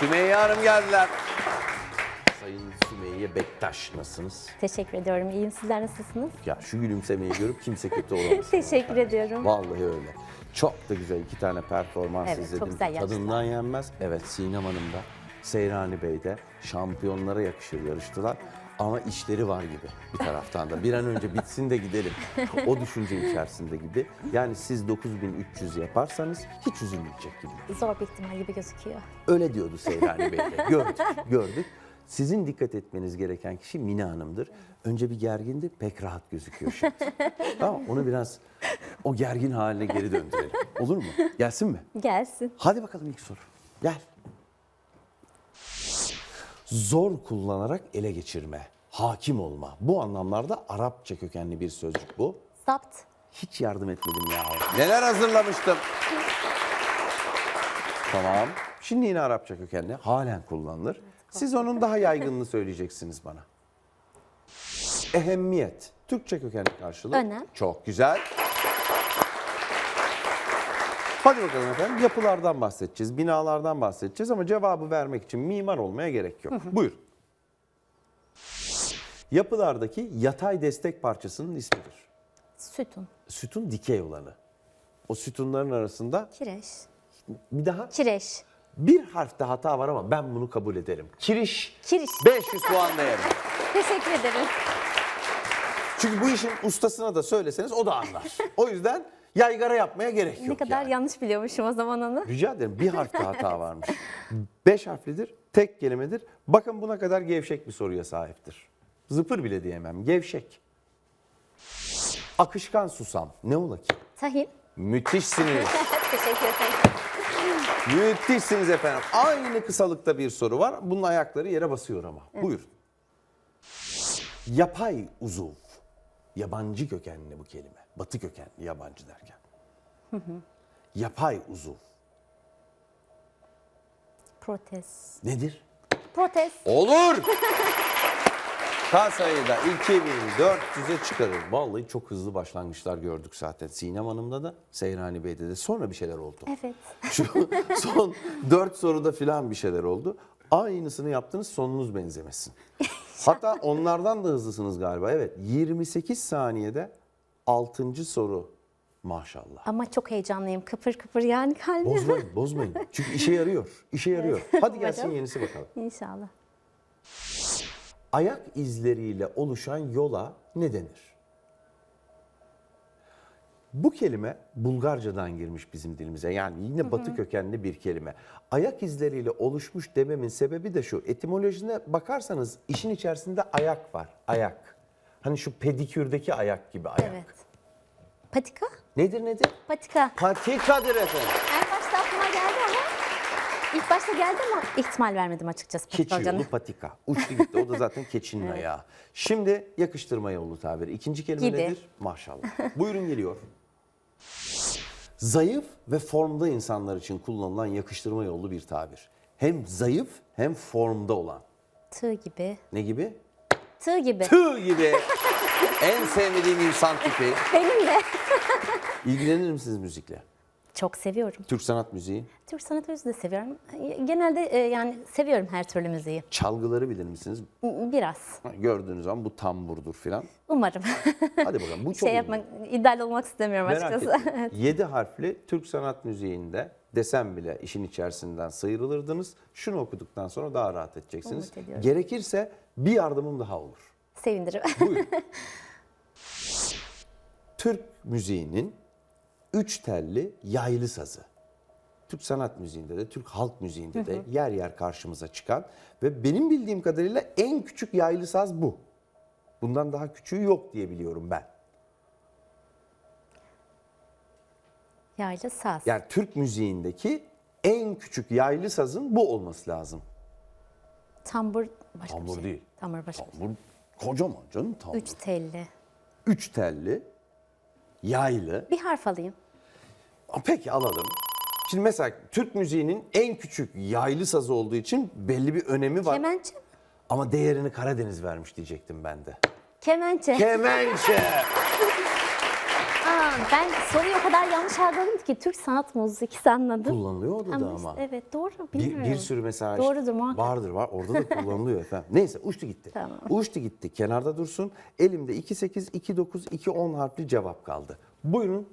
Sümeyye Hanım geldiler. Sayın Sümeyye Bektaş nasılsınız? Teşekkür ediyorum. İyiyim. Sizler nasılsınız? Ya şu gülümsemeyi görüp kimse kötü olamaz. Teşekkür ediyorum. Vallahi öyle. Çok da güzel iki tane performans Evet, çok izledim. güzel. Tadından yenmez. Evet Sinem Hanım da Seyrani Bey de şampiyonlara yakışır yarıştılar. Ama işleri var gibi bir taraftan da. Bir an önce bitsin de gidelim. O düşünce içerisinde gibi. Yani siz 9300 yaparsanız hiç üzülmeyecek gibi. Zor bir ihtimal gibi gözüküyor. Öyle diyordu Seyrani Bey de. Gördük, gördük. Sizin dikkat etmeniz gereken kişi Mine Hanım'dır. Önce bir gergindi, pek rahat gözüküyor şimdi. tamam onu biraz o gergin haline geri döndürelim. Olur mu? Gelsin mi? Gelsin. Hadi bakalım ilk soru. Gel. Zor kullanarak ele geçirme, hakim olma. Bu anlamlarda Arapça kökenli bir sözcük bu. Zapt. Hiç yardım etmedim ya. Neler hazırlamıştım. Tamam. Şimdi yine Arapça kökenli. Halen kullanılır. Siz onun daha yaygınını söyleyeceksiniz bana. Ehemmiyet. Türkçe kökenli karşılığı. Önem. Çok güzel. Hadi bakalım efendim. Yapılardan bahsedeceğiz, binalardan bahsedeceğiz ama cevabı vermek için mimar olmaya gerek yok. Buyur. Yapılardaki yatay destek parçasının ismidir Sütun. sütun dikey olanı. O sütunların arasında Kireç. bir daha Kireç. bir harfte hata var ama ben bunu kabul ederim. Kiriş. Kiriş. 500 puan değerinde. Teşekkür ederim. Çünkü bu işin ustasına da söyleseniz o da anlar. O yüzden yaygara yapmaya gerek yok ne kadar yani. yanlış biliyormuşum o zaman onu. Rica ederim bir harfte hata varmış. Beş harflidir, tek kelimedir. Bakın buna kadar gevşek bir soruya sahiptir. Zıpır bile diyemem, gevşek. Akışkan susam, ne ola ki? Tahin. Müthişsiniz. Teşekkür ederim. Müthişsiniz efendim. Aynı kısalıkta bir soru var. Bunun ayakları yere basıyor ama. Buyurun. Yapay uzuv. Yabancı kökenli bu kelime. Batı kökenli yabancı derken. Yapay uzuv. Protez. Nedir? Protez. Olur. K sayıda 2400'e çıkarır. Vallahi çok hızlı başlangıçlar gördük zaten. Sinem Hanım'da da, Seyrani Bey'de de. Sonra bir şeyler oldu. Evet. Şu son dört soruda filan bir şeyler oldu. Aynısını yaptınız sonunuz benzemesin. Hatta onlardan da hızlısınız galiba. Evet 28 saniyede 6. soru maşallah. Ama çok heyecanlıyım. Kıpır kıpır yani kalbim. Bozmayın bozmayın. Çünkü işe yarıyor. İşe yarıyor. Hadi gelsin yenisi bakalım. İnşallah. Ayak izleriyle oluşan yola ne denir? Bu kelime Bulgarcadan girmiş bizim dilimize. Yani yine batı kökenli bir kelime. Ayak izleriyle oluşmuş dememin sebebi de şu. Etimolojine bakarsanız işin içerisinde ayak var. Ayak. Hani şu pedikürdeki ayak gibi ayak. Evet. Patika? Nedir nedir? Patika. Patikadır efendim. En başta aklıma geldi ama ilk başta geldi ama ihtimal vermedim açıkçası Keçi yolu patika. Uçtu gitti. O da zaten keçinin ayağı. Şimdi yakıştırma yolu tabiri. İkinci kelime Gibi. nedir? Maşallah. Buyurun geliyor. Zayıf ve formda insanlar için kullanılan yakıştırma yolu bir tabir. Hem zayıf hem formda olan. Tığ gibi. Ne gibi? Tığ gibi. Tığ gibi. en sevmediğim insan tipi. Benim de. İlgilenir misiniz müzikle? Çok seviyorum. Türk sanat müziği. Türk sanat müziği de seviyorum. Genelde e, yani seviyorum her türlü müziği. Çalgıları bilir misiniz? Biraz. Gördüğünüz zaman bu tamburdur filan. Umarım. Hadi bakalım bu çok şey yapmak, iddialı olmak istemiyorum Merak açıkçası. ettim. 7 harfli Türk sanat müziğinde desem bile işin içerisinden sıyrılırdınız. Şunu okuduktan sonra daha rahat edeceksiniz. Umut ediyorum. Gerekirse bir yardımım daha olur. Sevinirim. Buyurun. Türk müziğinin üç telli yaylı sazı. Türk sanat müziğinde de, Türk halk müziğinde de yer yer karşımıza çıkan ve benim bildiğim kadarıyla en küçük yaylı saz bu. Bundan daha küçüğü yok diye biliyorum ben. Yaylı saz. Yani Türk müziğindeki en küçük yaylı sazın bu olması lazım. Tambur başka Tambur bir şey. değil. Tambur başka bir şey. Tambur kocaman canım tambur. Üç telli. Üç telli, yaylı. Bir harf alayım. Peki alalım. Şimdi mesela Türk müziğinin en küçük yaylı sazı olduğu için belli bir önemi var. Kemençe. Ama değerini Karadeniz vermiş diyecektim ben de. Kemençe. Kemençe. Aa, Ben soruyu o kadar yanlış algıladım ki Türk sanat musikisi anladım. Kullanılıyor orada da Ama işte evet doğru Bir, bilmiyorum. bir sürü mesela Doğrudur işte muhakkak. vardır var orada da kullanılıyor efendim. Neyse uçtu gitti. Tamam. Uçtu gitti kenarda dursun. Elimde 2 8 2 9 2 10 harfli cevap kaldı. Buyurun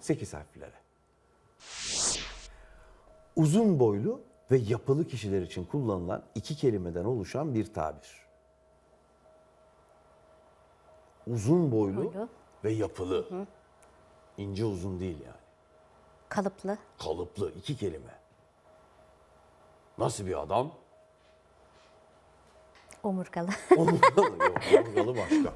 8 harflere. Uzun boylu ve yapılı kişiler için kullanılan iki kelimeden oluşan bir tabir. Uzun boylu, Boylu. ve yapılı. İnce uzun değil yani. Kalıplı. Kalıplı iki kelime. Nasıl bir adam? Omurgalı. Omurgalı yok. Omurgalı başka.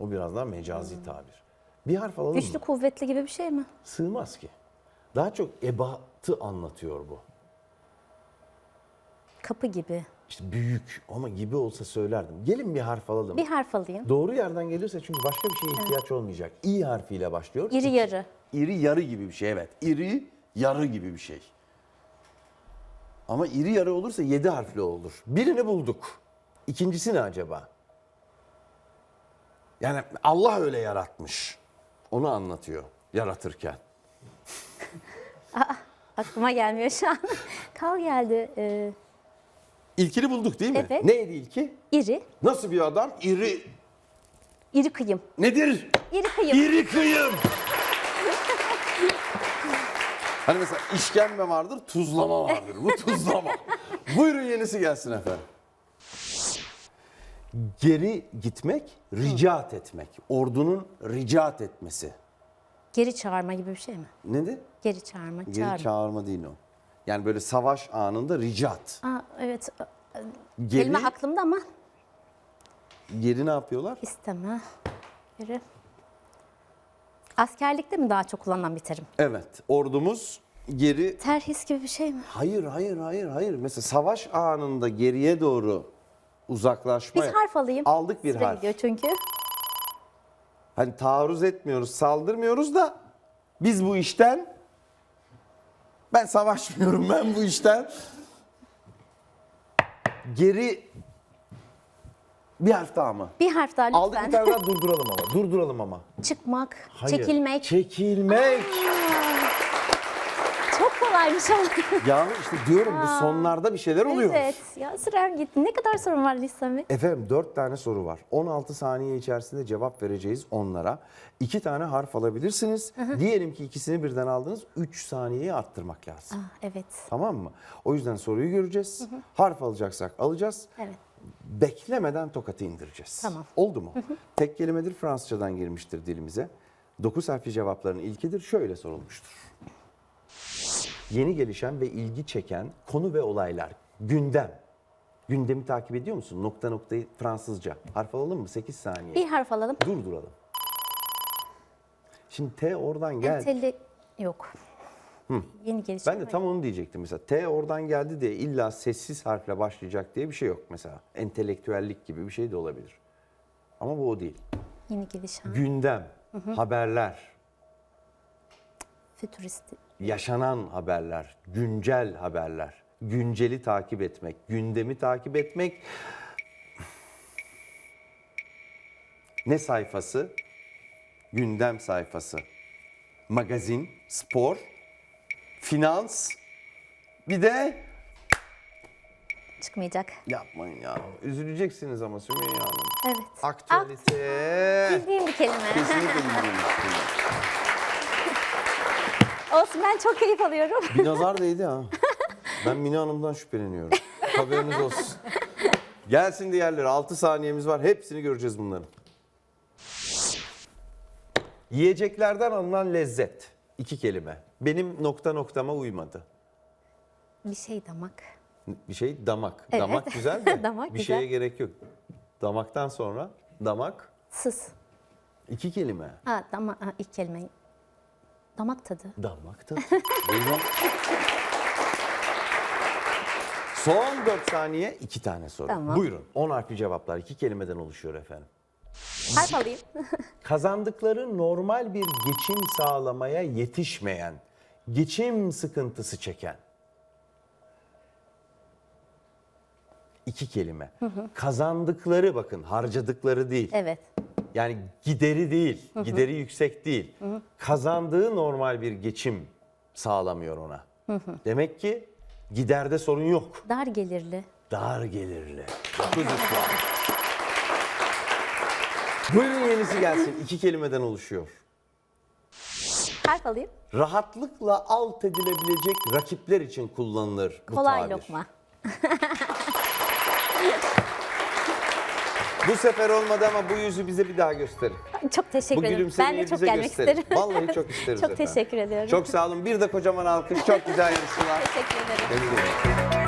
O biraz daha mecazi tabir. Bir harf alalım Güçlü mı? kuvvetli gibi bir şey mi? Sığmaz ki. Daha çok ebatı anlatıyor bu. Kapı gibi. İşte büyük ama gibi olsa söylerdim. Gelin bir harf alalım. Bir harf alayım. Doğru yerden gelirse çünkü başka bir şeye ihtiyaç olmayacak. İ harfiyle başlıyor. İri İki- yarı. İri yarı gibi bir şey evet. İri yarı gibi bir şey. Ama iri yarı olursa yedi harfli olur. Birini bulduk. İkincisi ne acaba? Yani Allah öyle yaratmış. Onu anlatıyor yaratırken. Aklıma gelmiyor şu an. Kal geldi. Ee, İlkini bulduk değil mi? Evet. Neydi ilki? iri. Nasıl bir adam? İri. İri kıyım. Nedir? İri kıyım. İri kıyım. hani mesela işkembe vardır, tuzlama vardır. Bu tuzlama. Buyurun yenisi gelsin efendim. Geri gitmek, ricat etmek. Ordunun ricat etmesi. Geri çağırma gibi bir şey mi? Nedir? Geri çağırma. Geri çağırma. çağırma değil o. Yani böyle savaş anında ricat. Aa, evet. Geri, Kelime aklımda ama geri ne yapıyorlar? isteme. Geri. Askerlikte mi daha çok kullanılan bir terim? Evet, ordumuz geri Terhis gibi bir şey mi? Hayır, hayır, hayır, hayır. Mesela savaş anında geriye doğru uzaklaşma. Biz harf alayım. Aldık bir Süre harf. gidiyor çünkü. Hani taarruz etmiyoruz, saldırmıyoruz da biz bu işten ben savaşmıyorum ben bu işten geri bir harf daha mı? Bir harf daha lütfen. Aldık bir tane daha durduralım ama. Durduralım ama. Çıkmak, Hayır. çekilmek. Çekilmek. Çok kolaymış ama. ya işte diyorum bu sonlarda bir şeyler oluyor. evet. Ya sürem gitti. Ne kadar sorun var Lisami? Efendim 4 tane soru var. 16 saniye içerisinde cevap vereceğiz onlara. 2 tane harf alabilirsiniz. Diyelim ki ikisini birden aldınız. 3 saniyeyi arttırmak lazım. Aa, evet. Tamam mı? O yüzden soruyu göreceğiz. Harf alacaksak alacağız. Evet. Beklemeden tokatı indireceğiz. Tamam. Oldu mu? Tek kelimedir Fransızcadan girmiştir dilimize. 9 harfli cevapların ilkidir. Şöyle sorulmuştur. Yeni gelişen ve ilgi çeken konu ve olaylar. Gündem. Gündemi takip ediyor musun? Nokta noktayı Fransızca. Harf alalım mı? 8 saniye. Bir harf alalım. Durduralım. Şimdi T oradan geldi. Enteli yok. Yeni gelişme. Ben de tam onu diyecektim mesela. T oradan geldi diye illa sessiz harfle başlayacak diye bir şey yok mesela. Entelektüellik gibi bir şey de olabilir. Ama bu o değil. Yeni gelişen. Gündem, haberler, Fütürist. Yaşanan haberler, güncel haberler, günceli takip etmek, gündemi takip etmek. Ne sayfası? Gündem sayfası. Magazin, spor, finans, bir de Çıkmayacak. yapmayın ya. Üzüleceksiniz ama Sümeyye Hanım. Evet. Aktualite. Bildiğim bir kelime. Kesinlikle bildiğim Olsun ben çok keyif alıyorum. Bir nazar değdi ha. Ben Mine Hanım'dan şüpheleniyorum. Haberiniz olsun. Gelsin diğerleri. 6 saniyemiz var. Hepsini göreceğiz bunların. Yiyeceklerden alınan lezzet. İki kelime. Benim nokta noktama uymadı. bir şey damak. Bir şey damak. Evet. Damak güzel de Damak bir güzel. şeye gerek yok. Damaktan sonra damak Sız. iki kelime. Ha, dama, ha, ilk kelime. Damak tadı. Damak tadı. Buyurun. Son 4 saniye iki tane soru. Tamam. Buyurun. 10 harfli cevaplar iki kelimeden oluşuyor efendim. Harf alayım. Kazandıkları normal bir geçim sağlamaya yetişmeyen, geçim sıkıntısı çeken. İki kelime. Kazandıkları bakın harcadıkları değil. evet. Yani gideri değil, gideri yüksek değil. Kazandığı normal bir geçim sağlamıyor ona. Demek ki giderde sorun yok. Dar gelirli. Dar gelirli. 900 puan. Buyurun yenisi gelsin. İki kelimeden oluşuyor. Harf alayım. Rahatlıkla alt edilebilecek rakipler için kullanılır bu Kolay tabir. lokma. Bu sefer olmadı ama bu yüzü bize bir daha gösterin. Çok teşekkür Bu ederim. Ben gülümsemeyi de çok bize gelmek gösterin. isterim. Vallahi çok isteriz Çok efendim. teşekkür ediyorum. Çok sağ olun. Bir de kocaman alkış. Çok güzel yarıştılar. teşekkür ederim. Tebrik ederim.